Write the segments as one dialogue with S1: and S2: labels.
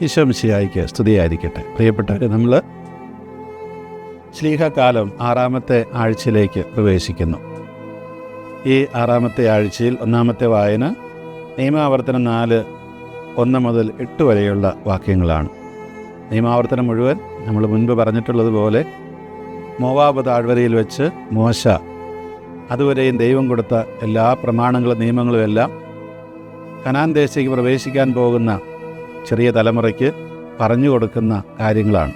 S1: ഈശോമിശിയായിക്ക് സ്തുതിയായിരിക്കട്ടെ. പ്രിയപ്പെട്ടവരെ നമ്മൾ ശ്ലീഹകാലം ആറാമത്തെ ആഴ്ചയിലേക്ക് പ്രവേശിക്കുന്നു. ഈ ആറാമത്തെ ആഴ്ചയിൽ ഒന്നാമത്തെ വായന നിയമാവർത്തനം നാല് ഒന്ന് മുതൽ എട്ട് വരെയുള്ള വാക്യങ്ങളാണ്. നിയമാവർത്തനം മുഴുവൻ നമ്മൾ മുൻപ് പറഞ്ഞിട്ടുള്ളതുപോലെ മോവാബ് താഴ്വരയിൽ വെച്ച് മോശ അതുവരെയും ദൈവം കൊടുത്ത എല്ലാ പ്രമാണങ്ങളും നിയമങ്ങളും എല്ലാം കനാൻ ദേശത്തേക്ക് പ്രവേശിക്കാൻ പോകുന്ന ചെറിയ തലമുറയ്ക്ക് പറഞ്ഞു കൊടുക്കുന്ന കാര്യങ്ങളാണ്.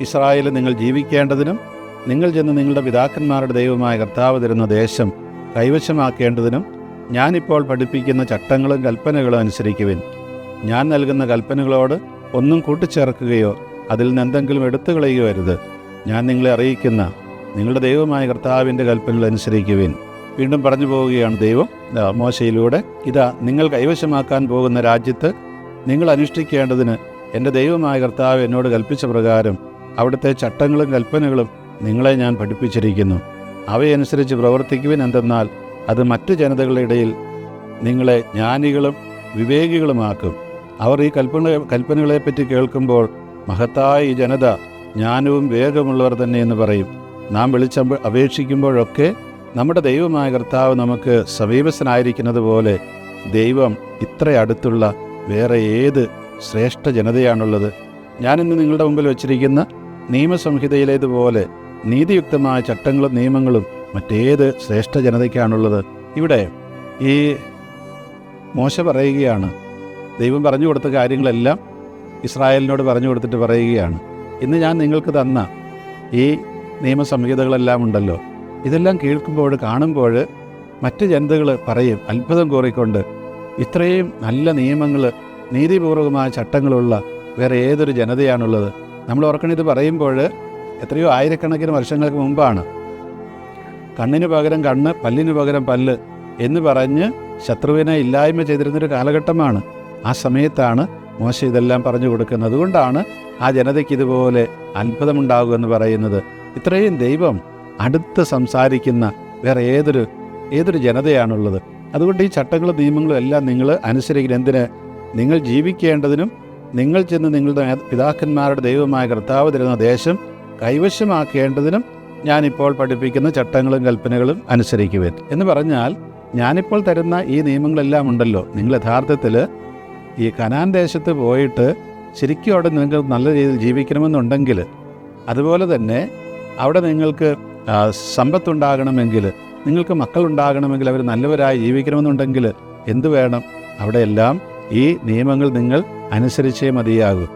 S1: ഇസ്രായേൽ നിങ്ങൾ ജീവിക്കേണ്ടതിനും നിങ്ങൾ ചെന്ന് നിങ്ങളുടെ പിതാക്കന്മാരുടെ ദൈവമായ കർത്താവ് തരുന്ന ദേശം കൈവശമാക്കേണ്ടതിനും ഞാനിപ്പോൾ പഠിപ്പിക്കുന്ന ചട്ടങ്ങളും കൽപ്പനകളും അനുസരിക്കുവിൻ. ഞാൻ നൽകുന്ന കൽപ്പനകളോട് ഒന്നും കൂട്ടിച്ചേർക്കുകയോ അതിൽ നിന്ന് എന്തെങ്കിലും എടുത്തു കളയുകയോ അരുത്. ഞാൻ നിങ്ങളെ അറിയിക്കുന്ന നിങ്ങളുടെ ദൈവമായ കർത്താവിന്റെ കൽപ്പനകൾ അനുസരിക്കുവിൻ. വീണ്ടും പറഞ്ഞു പോവുകയാണ് ദൈവം. മോശയിലൂടെ ഇതാ നിങ്ങൾ കൈവശമാക്കാൻ പോകുന്ന രാജ്യത്ത് നിങ്ങൾ അനുഷ്ഠിക്കേണ്ടതിന് എന്റെ ദൈവമായ കർത്താവ് എന്നോട് കൽപ്പിച്ച പ്രകാരം അവിടുത്തെ ചട്ടങ്ങളും കൽപ്പനകളും നിങ്ങളെ ഞാൻ പഠിപ്പിച്ചിരിക്കുന്നു. അവയനുസരിച്ച് പ്രവർത്തിക്കുവിൻ എന്തെന്നാൽ അത് മറ്റു ജനതകളുടെ ഇടയിൽ നിങ്ങളെ ജ്ഞാനികളും വിവേകികളുമാക്കും. അവർ ഈ കൽപ്പന കൽപ്പനകളെപ്പറ്റി കേൾക്കുമ്പോൾ മഹത്തായ ഈ ജനത ജ്ഞാനവും വേഗമുള്ളവർ തന്നെ എന്ന് പറയും. നാം വിളിച്ച അപേക്ഷിക്കുമ്പോഴൊക്കെ നമ്മുടെ ദൈവമായ കർത്താവ് നമുക്ക് സമീപസ്ഥനായിരിക്കുന്നത് പോലെ ദൈവം ഇത്ര അടുത്തുള്ള വേറെ ഏത് ശ്രേഷ്ഠ ജനതയാണുള്ളത്? ഞാനിന്ന് നിങ്ങളുടെ മുമ്പിൽ വച്ചിരിക്കുന്ന നിയമസംഹിതയിലേതുപോലെ നീതിയുക്തമായ ചട്ടങ്ങളും നിയമങ്ങളും മറ്റേത് ശ്രേഷ്ഠ ജനതയ്ക്കാണുള്ളത്. ഇവിടെ ഈ മോശ പറയുകയാണ്. ദൈവം പറഞ്ഞു കൊടുത്ത കാര്യങ്ങളെല്ലാം ഇസ്രായേലിനോട് പറഞ്ഞു കൊടുത്തിട്ട് പറയുകയാണ്. ഇന്ന് ഞാൻ നിങ്ങൾക്ക് തന്ന ഈ നിയമസംഹിതകളെല്ലാം ഉണ്ടല്ലോ. ഇതെല്ലാം കേൾക്കുമ്പോൾ കാണുമ്പോൾ മറ്റ് ജനതകൾ പറയും അത്ഭുതം കോറിക്കൊണ്ട് ഇത്രയും നല്ല നിയമങ്ങൾ നീതിപൂർവകമായ ചട്ടങ്ങളുള്ള വേറെ ഏതൊരു ജനതയാണുള്ളത്? നമ്മൾ ഓർക്കണം ഇത് പറയുമ്പോൾ എത്രയോ ആയിരക്കണക്കിന് വർഷങ്ങൾക്ക് മുമ്പാണ്. കണ്ണിന് പകരം കണ്ണ് പല്ലിന് പകരം പല്ല് എന്ന് പറഞ്ഞ് ശത്രുവിനെ ഇല്ലായ്മ ചെയ്തിരുന്നൊരു കാലഘട്ടമാണ്. ആ സമയത്താണ് മോശ ഇതെല്ലാം പറഞ്ഞു കൊടുക്കുന്നത്. അതുകൊണ്ടാണ് ആ ജനതയ്ക്ക് ഇതുപോലെ അത്ഭുതമുണ്ടാകുമെന്ന് പറയുന്നത്. ഇത്രയും ദൈവം അടുത്ത് സംസാരിക്കുന്ന വേറെ ഏതൊരു ഏതൊരു ജനതയാണുള്ളത്? അതുകൊണ്ട് ഈ ചട്ടങ്ങളും നിയമങ്ങളും എല്ലാം നിങ്ങൾ അനുസരിക്കണം. എന്തിന്? നിങ്ങൾ ജീവിക്കേണ്ടതിനും നിങ്ങൾ ചെന്ന് നിങ്ങളുടെ പിതാക്കന്മാരുടെ ദൈവമായ കർത്താവ് തരുന്ന ദേശം കൈവശമാക്കേണ്ടതിനും ഞാനിപ്പോൾ പഠിപ്പിക്കുന്ന ചട്ടങ്ങളും കൽപ്പനകളും അനുസരിക്കുവേൻ. എന്ന് പറഞ്ഞാൽ ഞാനിപ്പോൾ തരുന്ന ഈ നിയമങ്ങളെല്ലാം ഉണ്ടല്ലോ. നിങ്ങൾ യഥാർത്ഥത്തിൽ ഈ കനാൻ ദേശത്ത് പോയിട്ട് ശരിക്കും അവിടെ നിങ്ങൾ നല്ല രീതിയിൽ ജീവിക്കണമെന്നുണ്ടെങ്കിൽ അതുപോലെ തന്നെ അവിടെ നിങ്ങൾക്ക് സമ്പത്തുണ്ടാകണമെങ്കിൽ നിങ്ങൾക്ക് മക്കളുണ്ടാകണമെങ്കിൽ അവർ നല്ലവരായി ജീവിക്കണമെന്നുണ്ടെങ്കിൽ എന്തു വേണം? അവിടെയെല്ലാം ഈ നിയമങ്ങൾ നിങ്ങൾ അനുസരിച്ചേ മതിയാകൂ.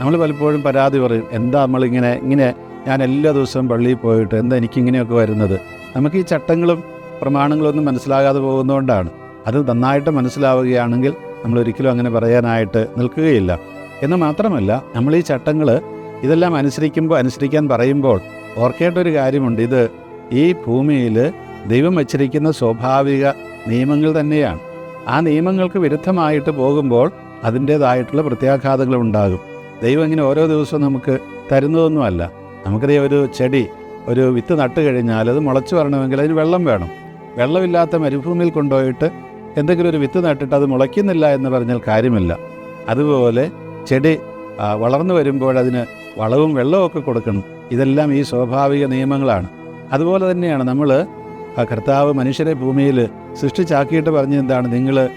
S1: നമ്മൾ പലപ്പോഴും പരാതി പറയും എന്താ നമ്മളിങ്ങനെ ഇങ്ങനെ ഞാൻ എല്ലാ ദിവസവും പള്ളിയിൽ പോയിട്ട് എന്താ എനിക്കിങ്ങനെയൊക്കെ വരുന്നത്? നമുക്ക് ഈ ചട്ടങ്ങളും പ്രമാണങ്ങളൊന്നും മനസ്സിലാകാതെ പോകുന്നതുകൊണ്ടാണ്. അത് നന്നായിട്ട് മനസ്സിലാവുകയാണെങ്കിൽ നമ്മൾ ഒരിക്കലും അങ്ങനെ പറയാനായിട്ട് നിൽക്കുകയില്ല. എന്ന് മാത്രമല്ല നമ്മൾ ഈ ചട്ടങ്ങൾ ഇതെല്ലാം അനുസരിക്കുമ്പോൾ അനുസരിക്കാൻ പറയുമ്പോൾ ഓർക്കേണ്ട ഒരു കാര്യമുണ്ട്. ഇത് ഈ ഭൂമിയിൽ ദൈവം വച്ചിരിക്കുന്ന സ്വാഭാവിക നിയമങ്ങൾ തന്നെയാണ്. ആ നിയമങ്ങൾക്ക് വിരുദ്ധമായിട്ട് പോകുമ്പോൾ അതിന്റേതായിട്ടുള്ള പ്രത്യാഘാതങ്ങൾ ഉണ്ടാകും. ദൈവം ഇങ്ങനെ ഓരോ ദിവസവും നമുക്ക് തരുന്നതൊന്നുമല്ല. നമുക്കറിയാം ഒരു ചെടി ഒരു വിത്ത് നട്ട് കഴിഞ്ഞാൽ അത് മുളച്ചു വരണമെങ്കിൽ അതിന് വെള്ളം വേണം. വെള്ളമില്ലാത്ത മരുഭൂമിയിൽ കൊണ്ടുപോയിട്ട് എന്തെങ്കിലും ഒരു വിത്ത് നട്ടിട്ട് അത് മുളയ്ക്കുന്നില്ല എന്ന് പറഞ്ഞാൽ കാര്യമില്ല. അതുപോലെ ചെടി വളർന്നു വരുമ്പോൾ അതിന് വളവും വെള്ളവും ഒക്കെ കൊടുക്കണം. ഇതെല്ലാം ഈ സ്വാഭാവിക നിയമങ്ങളാണ്. അതുപോലെ തന്നെയാണ് നമ്മൾ കർത്താവ് മനുഷ്യരെ ഭൂമിയിൽ സൃഷ്ടിച്ചാക്കിയിട്ട് പറഞ്ഞ എന്താണ്? നിങ്ങൾ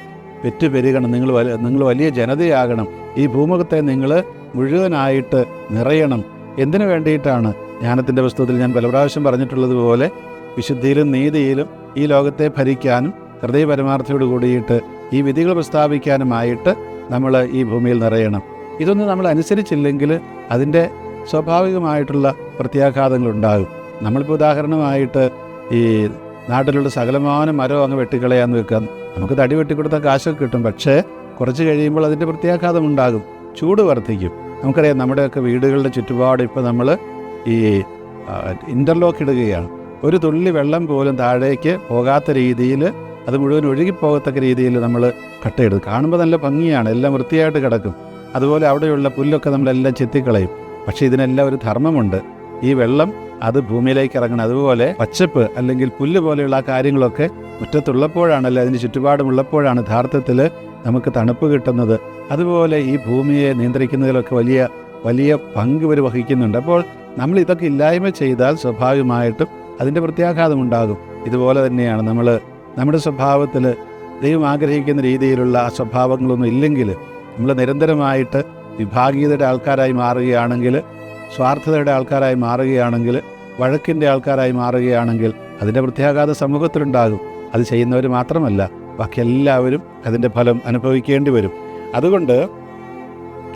S1: പെറ്റു പെരുകണം നിങ്ങൾ വലിയ നിങ്ങൾ വലിയ ജനതയാകണം. ഈ ഭൂമുഖത്തെ നിങ്ങൾ മുഴുവനായിട്ട് നിറയണം. എന്തിനു വേണ്ടിയിട്ടാണ്? ജ്ഞാനത്തിന്റെ പുസ്തകത്തിൽ ഞാൻ പല പ്രാവശ്യം പറഞ്ഞിട്ടുള്ളതുപോലെ വിശുദ്ധിയിലും നീതിയിലും ഈ ലോകത്തെ ഭരിക്കാനും ഹൃദയ പരമാർത്ഥയോട് കൂടിയിട്ട് ഈ വിധികൾ പ്രസ്താവിക്കാനുമായിട്ട് നമ്മൾ ഈ ഭൂമിയിൽ നിറയണം. ഇതൊന്നും നമ്മൾ അനുസരിച്ചില്ലെങ്കിൽ അതിന്റെ സ്വാഭാവികമായിട്ടുള്ള പ്രത്യാഘാതങ്ങളുണ്ടാകും. നമ്മളിപ്പോൾ ഉദാഹരണമായിട്ട് ഈ നാട്ടിലുള്ള സകലമാന മരം അങ്ങ് വെട്ടിക്കളയാന്ന് വെക്കാം നമുക്ക് തടി വെട്ടിക്കൊടുത്താൽ കാശൊക്കെ കിട്ടും. പക്ഷേ കുറച്ച് കഴിയുമ്പോൾ അതിന്റെ പ്രത്യാഘാതം ഉണ്ടാകും. ചൂട് വർദ്ധിക്കും. നമുക്കറിയാം നമ്മുടെയൊക്കെ വീടുകളുടെ ചുറ്റുപാട് ഇപ്പോൾ നമ്മൾ ഈ ഇന്റർലോക്ക് ഇടുകയാണ്. ഒരു തുള്ളി വെള്ളം പോലും താഴേക്ക് പോകാത്ത രീതിയിൽ അത് മുഴുവൻ ഒഴുകിപ്പോകത്തക്ക രീതിയിൽ നമ്മൾ കട്ടയിടും. കാണുമ്പോൾ നല്ല ഭംഗിയാണ്. എല്ലാം വൃത്തിയായിട്ട് കിടക്കും. അതുപോലെ അവിടെയുള്ള പുല്ലൊക്കെ നമ്മളെല്ലാം ചെത്തിക്കളയും. പക്ഷേ ഇതിനെല്ലാം ഒരു ധർമ്മമുണ്ട്. ഈ വെള്ളം അത് ഭൂമിയിലേക്ക് ഇറങ്ങണം. അതുപോലെ പച്ചപ്പ് അല്ലെങ്കിൽ പുല്ല് പോലെയുള്ള ആ കാര്യങ്ങളൊക്കെ മുറ്റത്തുള്ളപ്പോഴാണല്ലോ അതിന് ചുറ്റുപാടുമുള്ളപ്പോഴാണ് യഥാർത്ഥത്തിൽ നമുക്ക് തണുപ്പ് കിട്ടുന്നത്. അതുപോലെ ഈ ഭൂമിയെ നിയന്ത്രിക്കുന്നതിലൊക്കെ വലിയ വലിയ പങ്ക് ഇവർ വഹിക്കുന്നുണ്ട്. അപ്പോൾ നമ്മൾ ഇതൊക്കെ ഇല്ലായ്മ ചെയ്താൽ സ്വാഭാവികമായിട്ടും അതിന്റെ പ്രത്യാഘാതം ഉണ്ടാകും. ഇതുപോലെ തന്നെയാണ് നമ്മൾ നമ്മുടെ സ്വഭാവത്തിൽ ദൈവം ആഗ്രഹിക്കുന്ന രീതിയിലുള്ള ആ സ്വഭാവങ്ങളൊന്നും ഇല്ലെങ്കിൽ നമ്മൾ നിരന്തരമായിട്ട് വിഭാഗീയതയുടെ ആൾക്കാരായി മാറുകയാണെങ്കിൽ സ്വാർത്ഥതയുടെ ആൾക്കാരായി മാറുകയാണെങ്കിൽ വഴക്കിന്റെ ആൾക്കാരായി മാറുകയാണെങ്കിൽ അതിന്റെ പ്രത്യാഘാത സമൂഹത്തിലുണ്ടാകും. അത് ചെയ്യുന്നവർ മാത്രമല്ല ബാക്കി എല്ലാവരും അതിന്റെ ഫലം അനുഭവിക്കേണ്ടി വരും. അതുകൊണ്ട്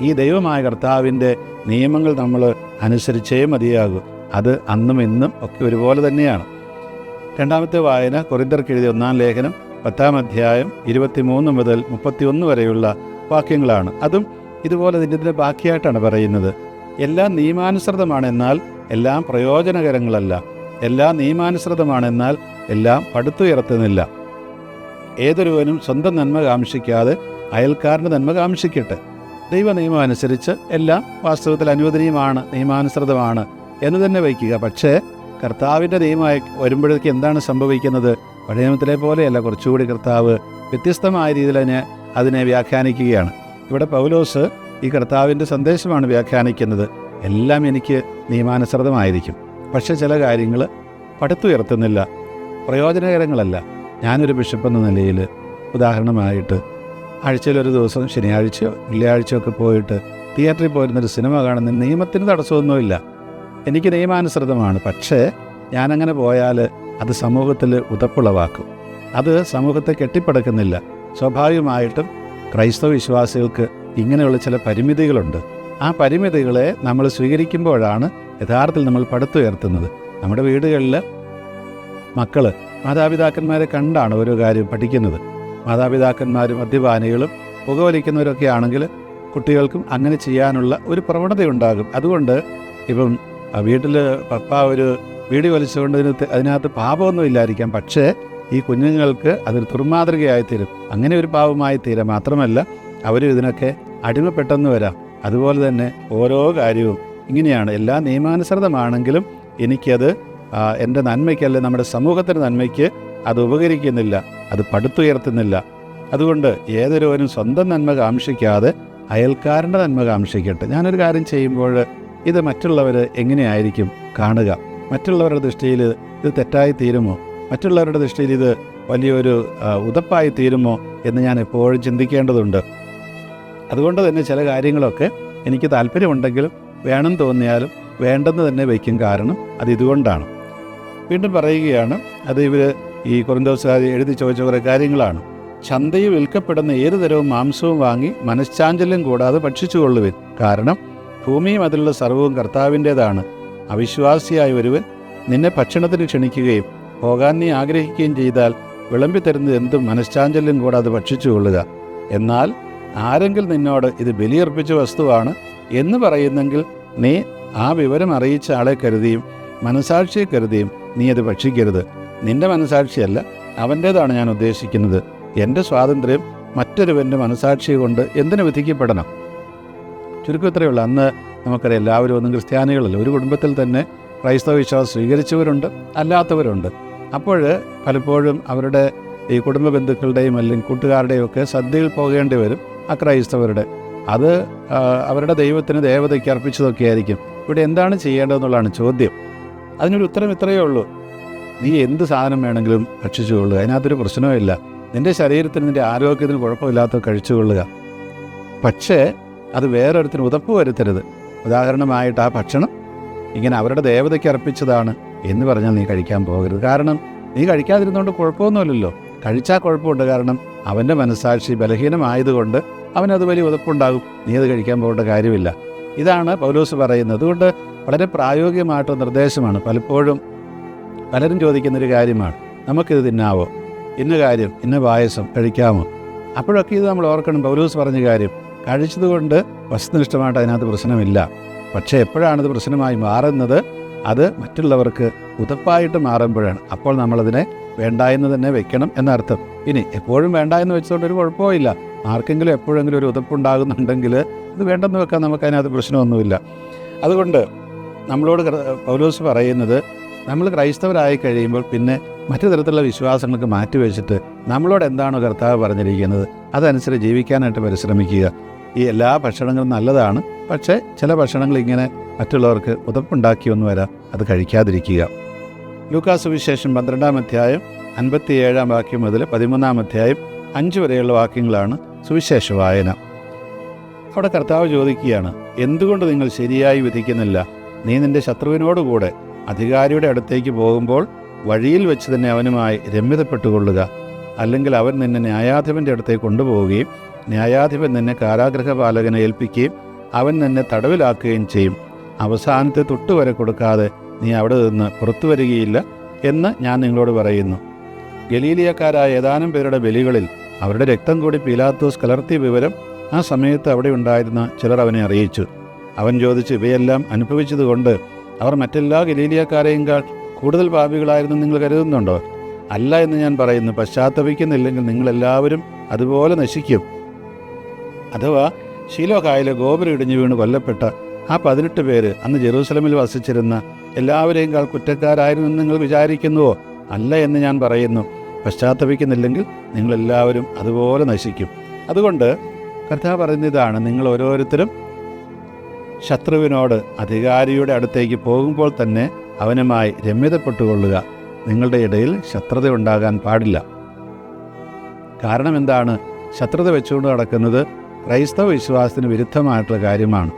S1: ഈ ദൈവമായ കർത്താവിന്റെ നിയമങ്ങൾ നമ്മൾ അനുസരിച്ചേ മതിയാകൂ. അത് അന്നും ഇന്നും ഒക്കെ ഒരുപോലെ തന്നെയാണ്. രണ്ടാമത്തെ വായന കൊറിന്തർക്ക് എഴുതിയ ഒന്നാം ലേഖനം പത്താം അധ്യായം ഇരുപത്തിമൂന്ന് മുതൽ മുപ്പത്തിയൊന്ന് വരെയുള്ള വാക്യങ്ങളാണ്. അതും ഇതുപോലെ ഇതിന്റെ ബാക്കിയായിട്ടാണ് പറയുന്നത്. എല്ലാം നിയമാനുസൃതമാണെന്നാൽ എല്ലാം പ്രയോജനകരങ്ങളല്ല. എല്ലാം നിയമാനുസൃതമാണെന്നാൽ എല്ലാം പടുത്തുയർത്തുന്നില്ല. ഏതൊരുവനും സ്വന്തം നന്മ കാംക്ഷിക്കാതെ അയൽക്കാരന്റെ നന്മ കാംക്ഷിക്കട്ടെ. ദൈവ നിയമം അനുസരിച്ച് എല്ലാം വാസ്തവത്തിൽ അനുവദനീയമാണ് നിയമാനുസൃതമാണ് എന്ന് തന്നെ വയ്ക്കുക. പക്ഷേ കർത്താവിന്റെ നിയമമായി വരുമ്പോഴേക്ക് എന്താണ് സംഭവിക്കുന്നത്? പഴയ പോലെയല്ല. കുറച്ചുകൂടി കർത്താവ് വ്യത്യസ്തമായ രീതിയിൽ അതിനെ വ്യാഖ്യാനിക്കുകയാണ്. ഇവിടെ പൗലോസ് ഈ കർത്താവിന്റെ സന്ദേശമാണ് വ്യാഖ്യാനിക്കുന്നത്. എല്ലാം എനിക്ക് നിയമാനുസൃതമായിരിക്കും. പക്ഷേ ചില കാര്യങ്ങൾ പടുത്തുയർത്തുന്നില്ല. പ്രയോജനകരങ്ങളല്ല. ഞാനൊരു ബിഷപ്പ് എന്ന നിലയിൽ ഉദാഹരണമായിട്ട് ആഴ്ചയിലൊരു ദിവസം ശനിയാഴ്ചയോ വെള്ളിയാഴ്ചയോ ഒക്കെ പോയിട്ട് തിയേറ്ററിൽ പോയിരുന്നൊരു സിനിമ കാണുന്ന നിയമത്തിന് തടസ്സമൊന്നുമില്ല. എനിക്ക് നിയമാനുസൃതമാണ്. പക്ഷേ ഞാനങ്ങനെ പോയാൽ അത് സമൂഹത്തിൽ ഉതപ്പുളവാക്കും. അത് സമൂഹത്തെ കെട്ടിപ്പടുക്കുന്നില്ല. സ്വാഭാവികമായിട്ടും ക്രൈസ്തവ വിശ്വാസികൾക്ക് ഇങ്ങനെയുള്ള ചില പരിമിതികളുണ്ട്. ആ പരിമിതികളെ നമ്മൾ സ്വീകരിക്കുമ്പോഴാണ് യഥാർത്ഥത്തിൽ നമ്മൾ പടുത്തുയർത്തുന്നത്. നമ്മുടെ വീടുകളിൽ മക്കൾ മാതാപിതാക്കന്മാരെ കണ്ടാണ് ഓരോ കാര്യം പഠിക്കുന്നത്. മാതാപിതാക്കന്മാരും മദ്യപാനികളും പുകവലിക്കുന്നവരൊക്കെ ആണെങ്കിൽ കുട്ടികൾക്കും അങ്ങനെ ചെയ്യാനുള്ള ഒരു പ്രവണതയുണ്ടാകും. അതുകൊണ്ട് ഇപ്പം വീട്ടിൽ പപ്പ ഒരു വീട് വലിച്ചുകൊണ്ട് ഇതിന് തെ- അതിനകത്ത് പാപമൊന്നും ഇല്ലായിരിക്കാം. പക്ഷേ ഈ കുഞ്ഞുങ്ങൾക്ക് അതൊരു തുർമാതൃകയായി തീരും അങ്ങനെ ഒരു പാപമായി തീരാം മാത്രമല്ല അവരും ഇതിനൊക്കെ അടിമപ്പെട്ടെന്ന് വരാം. അതുപോലെ തന്നെ ഓരോ കാര്യവും ഇങ്ങനെയാണ്. എല്ലാ നിയമാനുസൃതമാണെങ്കിലും എനിക്കത് എന്റെ നന്മയ്ക്കല്ല നമ്മുടെ സമൂഹത്തിന്റെ നന്മയ്ക്ക് അത് ഉപകരിക്കുന്നില്ല അത് പടുത്തുയർത്തുന്നില്ല. അതുകൊണ്ട് ഏതൊരുവനും സ്വന്തം നന്മ കാംക്ഷിക്കാതെ അയൽക്കാരന്റെ നന്മ കാംക്ഷിക്കട്ടെ. ഞാനൊരു കാര്യം ചെയ്യുമ്പോൾ ഇത് മറ്റുള്ളവർ എങ്ങനെയായിരിക്കും കാണുക? മറ്റുള്ളവരുടെ ദൃഷ്ടിയിൽ ഇത് തെറ്റായി തീരുമോ? മറ്റുള്ളവരുടെ ദൃഷ്ടിയിൽ ഇത് വലിയൊരു ഉതപ്പായി തീരുമോ എന്ന് ഞാൻ എപ്പോഴും ചിന്തിക്കേണ്ടതുണ്ട്. അതുകൊണ്ട് തന്നെ ചില കാര്യങ്ങളൊക്കെ എനിക്ക് താല്പര്യമുണ്ടെങ്കിലും വേണം തോന്നിയാലും വേണ്ടെന്ന് തന്നെ വയ്ക്കും കാരണം അത് ഇതുകൊണ്ടാണ്. വീണ്ടും പറയുകയാണ് അത് ഇവർ ഈ കുറുന്തോസുകാർ എഴുതി ചോദിച്ച കുറേ കാര്യങ്ങളാണ്. ചന്തയിൽ വിൽക്കപ്പെടുന്ന ഏതു തരവും മാംസവും വാങ്ങി മനഃശാഞ്ചല്യം കൂടാതെ ഭക്ഷിച്ചുകൊള്ളുവിൻ. കാരണം ഭൂമിയും അതിലുള്ള സർവവും കർത്താവിന്റേതാണ്. അവിശ്വാസിയായ ഒരുവൻ നിന്നെ ഭക്ഷണത്തിന് ക്ഷണിക്കുകയും പോകാൻ നീ ആഗ്രഹിക്കുകയും ചെയ്താൽ വിളമ്പി തരുന്നത് എന്തും മനഃശാഞ്ചല്യം കൂടാതെ ഭക്ഷിച്ചുകൊള്ളുക. എന്നാൽ ആരെങ്കിലും നിന്നോട് ഇത് ബലിയർപ്പിച്ച വസ്തുവാണ് എന്ന് പറയുന്നെങ്കിൽ നീ ആ വിവരം അറിയിച്ച ആളെ കരുതിയും മനസാക്ഷിയെ കരുതിയും നീ അത് ഭക്ഷിക്കരുത്. നിന്റെ മനസാക്ഷിയല്ല അവന്റേതാണ് ഞാൻ ഉദ്ദേശിക്കുന്നത്. എന്റെ സ്വാതന്ത്ര്യം മറ്റൊരുവന്റെ മനസാക്ഷിയെ കൊണ്ട് എന്തിനു വിധിക്കപ്പെടണം? ചുരുക്കം ഇത്രയേ ഉള്ളൂ. അന്ന് നമുക്കറിയാം എല്ലാവരും ഒന്നും ക്രിസ്ത്യാനികളല്ല. ഒരു കുടുംബത്തിൽ തന്നെ ക്രൈസ്തവ വിശ്വാസം സ്വീകരിച്ചവരുണ്ട് അല്ലാത്തവരുണ്ട്. അപ്പോൾ പലപ്പോഴും അവരുടെ ഈ കുടുംബ ബന്ധുക്കളുടെയും അല്ലെങ്കിൽ കൂട്ടുകാരുടെയും ഒക്കെ സദ്യയിൽ പോകേണ്ടി വരും. ആ ക്രൈസ്തവരുടെ. അത് അവരുടെ ദൈവത്തിന് ദേവതയ്ക്ക് അർപ്പിച്ചതൊക്കെ ആയിരിക്കും. ഇവിടെ എന്താണ് ചെയ്യേണ്ടതെന്നുള്ളതാണ് ചോദ്യം. അതിനൊരു ഉത്തരം ഇത്രയേ ഉള്ളൂ. നീ എന്ത് സാധനം വേണമെങ്കിലും ഭക്ഷിച്ചുകൊള്ളുക. അതിനകത്തൊരു പ്രശ്നവുമില്ല നിന്റെ ശരീരത്തിന് നിന്റെ ആരോഗ്യത്തിന് കുഴപ്പമില്ലാത്ത കഴിച്ചുകൊള്ളുക. പക്ഷേ അത് വേറൊരുത്തിന് ഉതപ്പ് വരുത്തരുത്. ഉദാഹരണമായിട്ട് ആ ഭക്ഷണം ഇങ്ങനെ അവരുടെ ദേവതയ്ക്ക് അർപ്പിച്ചതാണ് എന്ന് പറഞ്ഞാൽ നീ കഴിക്കാൻ പോകരുത്. കാരണം നീ കഴിക്കാതിരുന്നുകൊണ്ട് കുഴപ്പമൊന്നുമില്ലല്ലോ. കഴിച്ചാൽ കുഴപ്പമുണ്ട്. കാരണം അവന്റെ മനസാക്ഷി ബലഹീനമായതുകൊണ്ട് അവനത് വലിയ ഉതപ്പുണ്ടാകും. നീ അത് കഴിക്കാൻ പോകേണ്ട കാര്യമില്ല. ഇതാണ് പൗലോസ് പറയുന്നത്. അതുകൊണ്ട് വളരെ പ്രായോഗികമായിട്ട് നിർദ്ദേശമാണ്. പലപ്പോഴും പലരും ചോദിക്കുന്നൊരു കാര്യമാണ്. നമുക്കിത് തിന്നാവോ? ഇന്ന കാര്യം ഇന്ന പായസം കഴിക്കാമോ? അപ്പോഴൊക്കെ ഇത് നമ്മൾ ഓർക്കണം. പൗലൂസ് പറഞ്ഞ കാര്യം കഴിച്ചതുകൊണ്ട് വസ്തുനിഷ്ഠമായിട്ട് അതിനകത്ത് പ്രശ്നമില്ല. പക്ഷേ എപ്പോഴാണിത് പ്രശ്നമായി മാറുന്നത്? അത് മറ്റുള്ളവർക്ക് ഉതപ്പായിട്ട് മാറുമ്പോഴാണ്. അപ്പോൾ നമ്മളതിനെ വേണ്ട എന്ന് തന്നെ വെക്കണം എന്നർത്ഥം. ഇനി എപ്പോഴും വേണ്ട എന്ന് വെച്ചുകൊണ്ട് ഒരു കുഴപ്പമില്ല ആർക്കെങ്കിലും എപ്പോഴെങ്കിലും ഒരു ഉതപ്പുണ്ടാകുന്നുണ്ടെങ്കിൽ ഇത് വേണ്ടെന്ന് വെക്കാൻ നമുക്ക് അതിനകത്ത് പ്രശ്നമൊന്നുമില്ല. അതുകൊണ്ട് നമ്മളോട് പൗലോസ് പറയുന്നത് നമ്മൾ ക്രൈസ്തവരായി കഴിയുമ്പോൾ പിന്നെ മറ്റു തരത്തിലുള്ള വിശ്വാസങ്ങൾക്ക് മാറ്റിവെച്ചിട്ട് നമ്മളോട് എന്താണോ കർത്താവ് പറഞ്ഞിരിക്കുന്നത് അതനുസരിച്ച് ജീവിക്കാനായിട്ട് പരിശ്രമിക്കുക. ഈ എല്ലാ ഭക്ഷണങ്ങളും നല്ലതാണ്. പക്ഷേ ചില ഭക്ഷണങ്ങൾ ഇങ്ങനെ മറ്റുള്ളവർക്ക് ഉതപ്പുണ്ടാക്കിയൊന്നും വരാം. അത് കഴിക്കാതിരിക്കുക. ലൂക്കാസ് വിശേഷം പന്ത്രണ്ടാം അധ്യായം അൻപത്തിയേഴാം വാക്യം മുതൽ പതിമൂന്നാം അധ്യായം അഞ്ച് വരെയുള്ള വാക്യങ്ങളാണ് സുവിശേഷ വായന. അവിടെ കർത്താവ് ചോദിക്കുകയാണ് എന്തുകൊണ്ട് നിങ്ങൾ ശരിയായി വിധിക്കുന്നില്ല? നീ നിന്റെ ശത്രുവിനോടുകൂടെ അധികാരിയുടെ അടുത്തേക്ക് പോകുമ്പോൾ വഴിയിൽ വെച്ച് തന്നെ അവനുമായി രമ്യതപ്പെട്ടുകൊള്ളുക. അല്ലെങ്കിൽ അവൻ നിന്നെ ന്യായാധിപന്റെ അടുത്തേക്ക് കൊണ്ടുപോവുകയും ന്യായാധിപൻ നിന്നെ കാരാഗ്രഹപാലകനെ ഏൽപ്പിക്കുകയും അവൻ നിന്നെ തടവിലാക്കുകയും ചെയ്യും. അവസാനത്തെ തൊട്ടുവരെ കൊടുക്കാതെ നീ അവിടെ നിന്ന് പുറത്തു വരികയില്ല എന്ന് ഞാൻ നിങ്ങളോട് പറയുന്നു. ഗലീലിയക്കാരായ ഏതാനും പേരുടെ ബലികളിൽ അവരുടെ രക്തം കൂടി പീലാത്തോസ് കലർത്തിയ വിവരം ആ സമയത്ത് അവിടെ ഉണ്ടായിരുന്ന ചിലർ അവനെ അറിയിച്ചു. അവൻ ചോദിച്ച് ഇവയെല്ലാം അനുഭവിച്ചതുകൊണ്ട് അവർ മറ്റെല്ലാ ഗലീലിയക്കാരെയും കൂടുതൽ പാപികളായിരുന്നു നിങ്ങൾ കരുതുന്നുണ്ടോ? അല്ല എന്ന് ഞാൻ പറയുന്നു. പശ്ചാത്തപിക്കുന്നില്ലെങ്കിൽ നിങ്ങളെല്ലാവരും അതുപോലെ നശിക്കും. അഥവാ ശീലോകായിലെ ഗോപുരം ഇടിഞ്ഞു വീണ് കൊല്ലപ്പെട്ട ആ പതിനെട്ട് പേര് അന്ന് ജെറൂസലമിൽ വസിച്ചിരുന്ന എല്ലാവരെയും കുറ്റക്കാരായിരുന്നു നിങ്ങൾ വിചാരിക്കുന്നുവോ? അല്ല എന്ന് ഞാൻ പറയുന്നു. പശ്ചാത്തപിക്കുന്നില്ലെങ്കിൽ നിങ്ങളെല്ലാവരും അതുപോലെ നശിക്കും. അതുകൊണ്ട് കർത്താവ് പറയുന്ന ഇതാണ്. നിങ്ങൾ ഓരോരുത്തരും ശത്രുവിനോട് അധികാരിയുടെ അടുത്തേക്ക് പോകുമ്പോൾ തന്നെ അവനുമായി രമ്യതപ്പെട്ടുകൊള്ളുക. നിങ്ങളുടെ ഇടയിൽ ശത്രുത ഉണ്ടാകാൻ പാടില്ല. കാരണം എന്താണ്? ശത്രുത വെച്ചുകൊണ്ട് നടക്കുന്നത് ക്രൈസ്തവ വിശ്വാസത്തിന് വിരുദ്ധമായിട്ടുള്ള കാര്യമാണ്.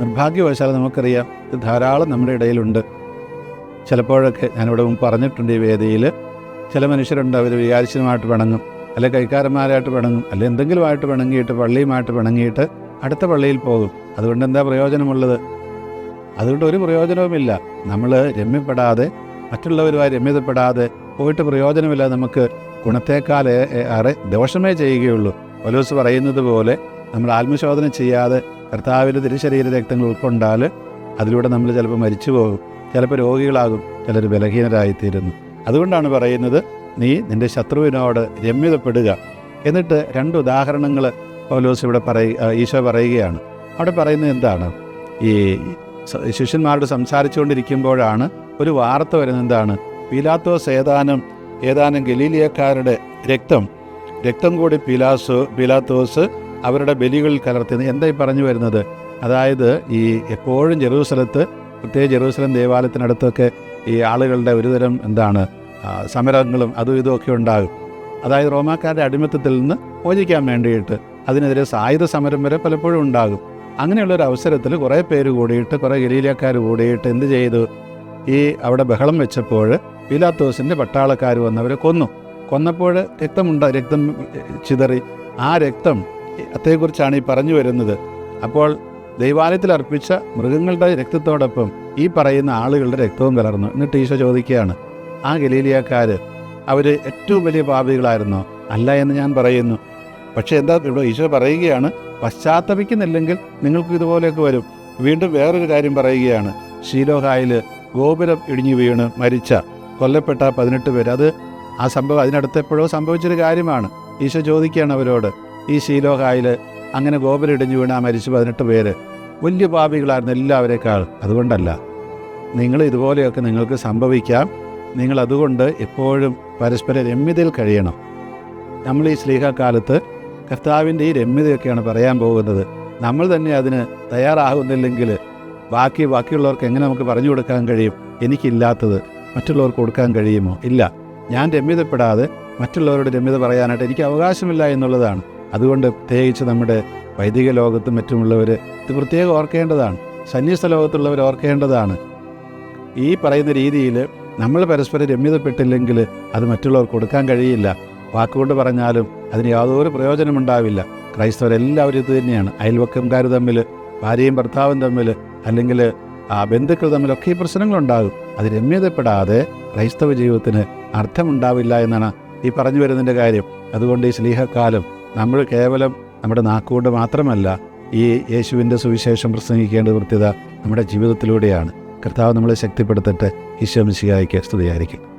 S1: നിർഭാഗ്യവശാൽ നമുക്കറിയാം ഇത് ധാരാളം നമ്മുടെ ഇടയിലുണ്ട്. ചിലപ്പോഴൊക്കെ ഞാനിവിടെ മുമ്പ് പറഞ്ഞിട്ടുണ്ട് ഈ വേദിയിൽ. ചില മനുഷ്യരുണ്ട് അവർ വികാരിച്ചനുമായിട്ട് പിണങ്ങും അല്ലെ കൈക്കാരന്മാരായിട്ട് പിണങ്ങും അല്ലെ എന്തെങ്കിലുമായിട്ട് പിണങ്ങിയിട്ട് പള്ളിയുമായിട്ട് പിണങ്ങിയിട്ട് അടുത്ത പള്ളിയിൽ പോകും. അതുകൊണ്ട് എന്താ പ്രയോജനമുള്ളത്? അതുകൊണ്ട് ഒരു പ്രയോജനവുമില്ല. നമ്മൾ രമ്യപ്പെടാതെ മറ്റുള്ളവരുമായി രമ്യതപ്പെടാതെ പോയിട്ട് പ്രയോജനമില്ല നമുക്ക് ഗുണത്തേക്കാൾ ഏറെ ദോഷമേ ചെയ്യുകയുള്ളൂ. ഒലോസ് പറയുന്നത് പോലെ നമ്മൾ ആത്മശോധന ചെയ്യാതെ കർത്താവിന്റെ തിരുശരീര രക്തങ്ങൾ ഉൾക്കൊണ്ടാൽ അതിലൂടെ നമ്മൾ ചിലപ്പോൾ മരിച്ചു പോകും. ചിലപ്പോൾ രോഗികളാകും. ചിലർ ബലഹീനരായിത്തീരുന്നു. അതുകൊണ്ടാണ് പറയുന്നത് നീ നിന്റെ ശത്രുവിനോട് രമ്യതപ്പെടുക. എന്നിട്ട് രണ്ട് ഉദാഹരണങ്ങൾ പൗലോസ് ഇവിടെ പറയ ഈശോ പറയുകയാണ്. അവിടെ പറയുന്നത് എന്താണ്? ഈ ശിഷ്യന്മാരോട് സംസാരിച്ചുകൊണ്ടിരിക്കുമ്പോഴാണ് ഒരു വാർത്ത വരുന്നത് എന്താണ്? പീലാത്തോസ് ഏതാനും ഏതാനും ഗലീലിയക്കാരുടെ രക്തം. രക്തം കൂടി പീലാസോ പീലാത്തോസ് അവരുടെ ബലികളിൽ കലർത്തിയത് എന്താ ഈ പറഞ്ഞു വരുന്നത്? അതായത് ഈ എപ്പോഴും ജെറൂസലത്ത് പ്രത്യേക ജെറൂസലം ദേവാലയത്തിനടുത്തൊക്കെ ഈ ആളുകളുടെ ഒരുതരം എന്താണ് സമരങ്ങളും അതും ഇതും ഒക്കെ ഉണ്ടാകും. അതായത് റോമാക്കാരുടെ അടിമത്തത്തിൽ നിന്ന് മോചിക്കാൻ വേണ്ടിയിട്ട് അതിനെതിരെ സായുധ സമരം വരെ പലപ്പോഴും ഉണ്ടാകും. അങ്ങനെയുള്ള ഒരു അവസരത്തിൽ കുറേ പേര് കൂടിയിട്ട് കുറേ ഗലീലക്കാർ കൂടിയിട്ട് എന്ത് ചെയ്തു? ഈ അവിടെ ബഹളം വെച്ചപ്പോൾ പീലാത്തോസിന്റെ പട്ടാളക്കാർ വന്നവരെ കൊന്നു. കൊന്നപ്പോൾ രക്തമുണ്ട രക്തം ചിതറി. ആ രക്തം അതേക്കുറിച്ചാണ് ഈ പറഞ്ഞു വരുന്നത്. അപ്പോൾ ദൈവാലയത്തിൽ അർപ്പിച്ച മൃഗങ്ങളുടെ രക്തത്തോടൊപ്പം ഈ പറയുന്ന ആളുകളുടെ രക്തവും കലർന്നു. എന്നിട്ട് ഈശോ ചോദിക്കുകയാണ് ആ ഗലീലിയക്കാർ അവർ ഏറ്റവും വലിയ പാപികളായിരുന്നോ? അല്ല എന്ന് ഞാൻ പറയുന്നു. പക്ഷേ എന്താ ഇവിടെ ഈശോ പറയുകയാണ് പശ്ചാത്തപിക്കുന്നില്ലെങ്കിൽ നിങ്ങൾക്ക് ഇതുപോലെയൊക്കെ വരും. വീണ്ടും വേറൊരു കാര്യം പറയുകയാണ്. ഷീലോഹായിൽ ഗോപുരം ഇടിഞ്ഞു വീണ് മരിച്ച കൊല്ലപ്പെട്ട പതിനെട്ട് പേര്. അത് ആ സംഭവം അതിനടുത്തെപ്പോഴോ സംഭവിച്ചൊരു കാര്യമാണ്. ഈശോ ചോദിക്കുകയാണ് അവരോട് ഈ ശീലോഹായിൽ അങ്ങനെ ഗോപുരം ഇടിഞ്ഞു വീണ് മരിച്ചു മരിച്ച പതിനെട്ട് പേര് വലിയ പാപികളായിരുന്നു എല്ലാവരേക്കാൾ അതുകൊണ്ടല്ല. നിങ്ങൾ ഇതുപോലെയൊക്കെ നിങ്ങൾക്ക് സംഭവിക്കാം. നിങ്ങൾ അതുകൊണ്ട് എപ്പോഴും പരസ്പര രമ്യതയിൽ കഴിയണം. നമ്മൾ ഈ സ്ലീഹക്കാലത്ത് കർത്താവിന്റെ ഈ രമ്യതയൊക്കെയാണ് പറയാൻ പോകുന്നത്. നമ്മൾ തന്നെ അതിന് തയ്യാറാകുന്നില്ലെങ്കിൽ ബാക്കി ബാക്കിയുള്ളവർക്ക് എങ്ങനെ നമുക്ക് പറഞ്ഞു കൊടുക്കാൻ കഴിയും? എനിക്കില്ലാത്തത് മറ്റുള്ളവർക്ക് കൊടുക്കാൻ കഴിയുമോ? ഇല്ല. ഞാൻ രമ്യതപ്പെടാതെ മറ്റുള്ളവരുടെ രമ്യത പറയാനായിട്ട് എനിക്ക് അവകാശമില്ല എന്നുള്ളതാണ്. അതുകൊണ്ട് പ്രത്യേകിച്ച് നമ്മുടെ വൈദിക ലോകത്തും മറ്റുമുള്ളവർ ഇത് പ്രത്യേകം ഓർക്കേണ്ടതാണ്. സന്യസ്ത ലോകത്തുള്ളവർ ഓർക്കേണ്ടതാണ്. ഈ പറയുന്ന രീതിയിൽ നമ്മൾ പരസ്പരം രമ്യതപ്പെട്ടില്ലെങ്കിൽ അത് മറ്റുള്ളവർക്ക് കൊടുക്കാൻ കഴിയില്ല. വാക്കുകൊണ്ട് പറഞ്ഞാലും അതിന് യാതൊരു പ്രയോജനമുണ്ടാവില്ല ക്രൈസ്തവരെല്ലാവരും ഇത് തന്നെയാണ്. അയൽവക്കംകാർ തമ്മിൽ ഭാര്യയും ഭർത്താവും തമ്മിൽ അല്ലെങ്കിൽ ആ ബന്ധുക്കൾ തമ്മിലൊക്കെ ഈ പ്രശ്നങ്ങളുണ്ടാകും. അത് രമ്യതപ്പെടാതെ ക്രൈസ്തവ ജീവിതത്തിന് അർത്ഥമുണ്ടാവില്ല എന്നാണ് ഈ പറഞ്ഞു വരുന്നതിന്റെ കാര്യം. അതുകൊണ്ട് ഈ സ്ലീഹക്കാലം നമ്മൾ കേവലം നമ്മുടെ നാക്കുകൊണ്ട് മാത്രമല്ല ഈ യേശുവിന്റെ സുവിശേഷം പ്രസംഗിക്കേണ്ട വൃത്യത നമ്മുടെ ജീവിതത്തിലൂടെയാണ്. കർത്താവ് നമ്മളെ ശക്തിപ്പെടുത്തട്ടെ. ഈശോ സ്തുതിയായിരിക്കും.